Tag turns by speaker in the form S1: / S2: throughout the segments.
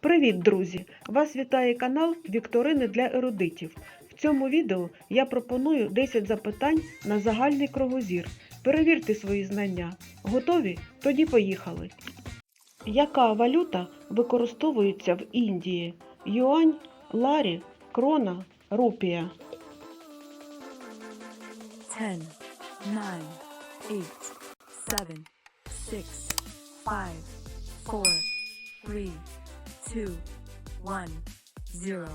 S1: Привіт, друзі! Вас вітає канал Вікторини для ерудитів. В цьому відео я пропоную 10 запитань на загальний кругозір. Перевірте свої знання. Готові? Тоді поїхали. Яка валюта використовується в Індії? Юань, ларі, крона, рупія.
S2: 10, 9, 8, 7, 6, 5, 4, 3, 2, 1, 0.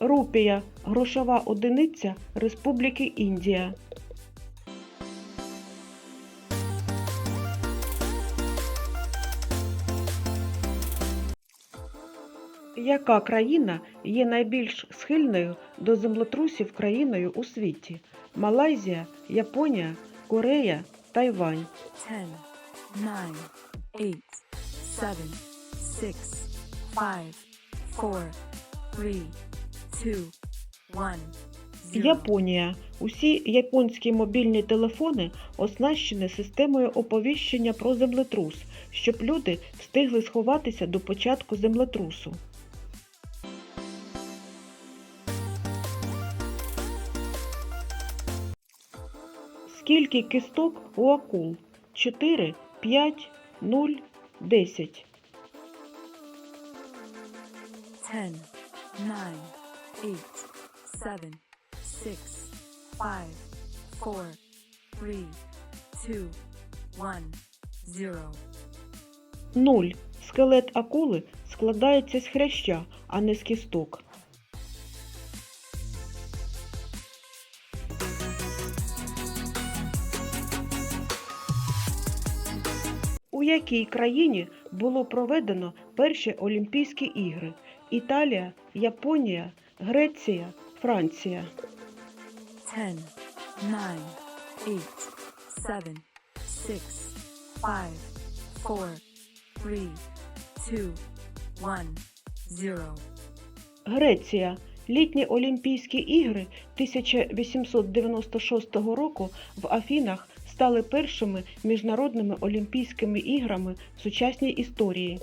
S1: Рупія грошова одиниця Республіки Індія. Яка країна є найбільш схильною до землетрусів країною у світі? Малайзія, Японія, Корея, Тайвань.
S2: 10, 9, 8, 7, 6, 5, 4, 3, 2, 1, 0.
S1: Японія. Усі японські мобільні телефони оснащені системою оповіщення про землетрус, щоб люди встигли сховатися до початку землетрусу. Скільки кісток у акул? 4, 5, 0, 10.
S2: 10, 9, 8, 7, 6, 5, 4, 3, 2, 1, 0.
S1: 0. Скелет акули складається з хряща, а не з кісток. У якій країні було проведено перші Олімпійські ігри? Італія, Японія, Греція, Франція.
S2: 10, 9, 8, 7, 6, 5, 4, 3, 2, 1, 0.
S1: Греція. Літні Олімпійські ігри 1896 року в Афінах стали першими міжнародними олімпійськими іграми в сучасній історії.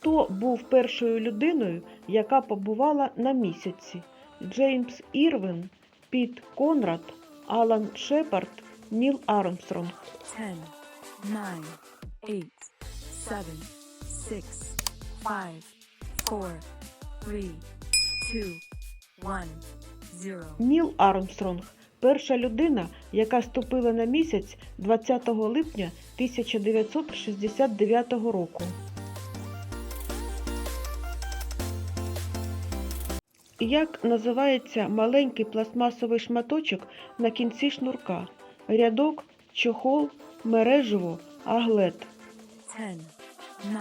S1: Хто був першою людиною, яка побувала на місяці? Джеймс Ірвін, Піт Конрад, Алан Шепард, Ніл Армстронг.
S2: 10, 9, 8, 7, 6, 5, 4, 3, 2, 1, 0.
S1: Ніл Армстронг перша людина, яка ступила на місяць 20 липня 1969 року. Як називається маленький пластмасовий шматочок на кінці шнурка? Рядок, чохол, мережево, аглет.
S2: 10, 9,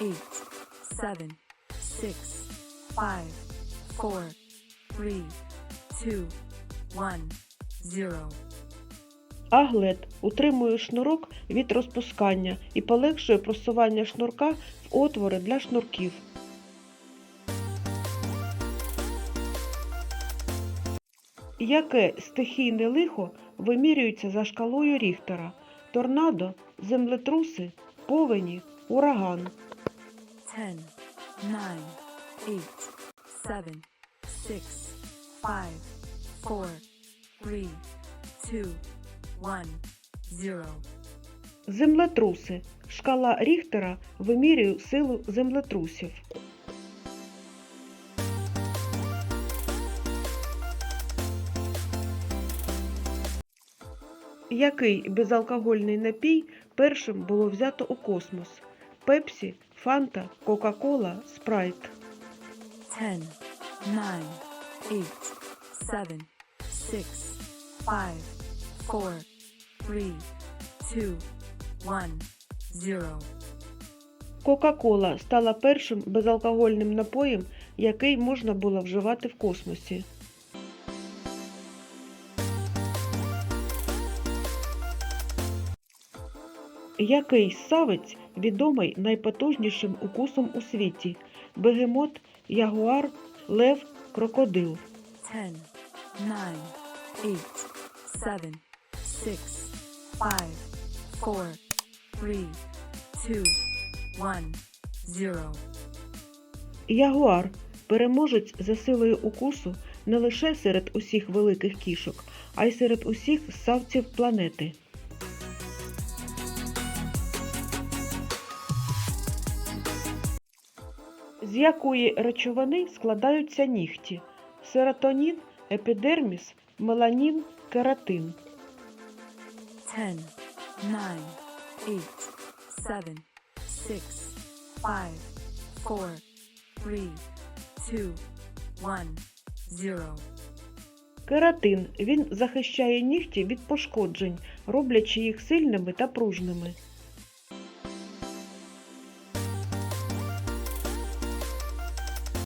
S2: 8, 7, 6, 5, 4, 3, 2, 1, 0.
S1: Аглет утримує шнурок від розпускання і полегшує просування шнурка в отвори для шнурків. Яке стихійне лихо вимірюється за шкалою Ріхтера? Торнадо, землетруси, повені, ураган.
S2: 10, 9, 8, 7, 6, 5, 4, 3, 2, 1, 0.
S1: Землетруси. Шкала Ріхтера вимірює силу землетрусів. Який безалкогольний напій першим було взято у космос? Пепсі, Фанта, Кока-Кола, Спрайт.
S2: 10, 9, 8, 7, 6, 5, 4, 3, 2, 1, 0.
S1: Кока-Кола стала першим безалкогольним напоєм, який можна було вживати в космосі. Який савець відомий найпотужнішим укусом у світі? Бегемот, ягуар, лев, крокодил.
S2: 10, 9, 8, 7, 6, five, four, three, two, one, zero.
S1: Ягуар переможець за силою укусу не лише серед усіх великих кішок, а й серед усіх ссавців планети. З якої речовини складаються нігті? Серотонін, епідерміс, меланін, кератин.
S2: Ten, nine, eight, seven, six, five, four, three, two, one, zero.
S1: Кератин він захищає нігті від пошкоджень, роблячи їх сильними та пружними.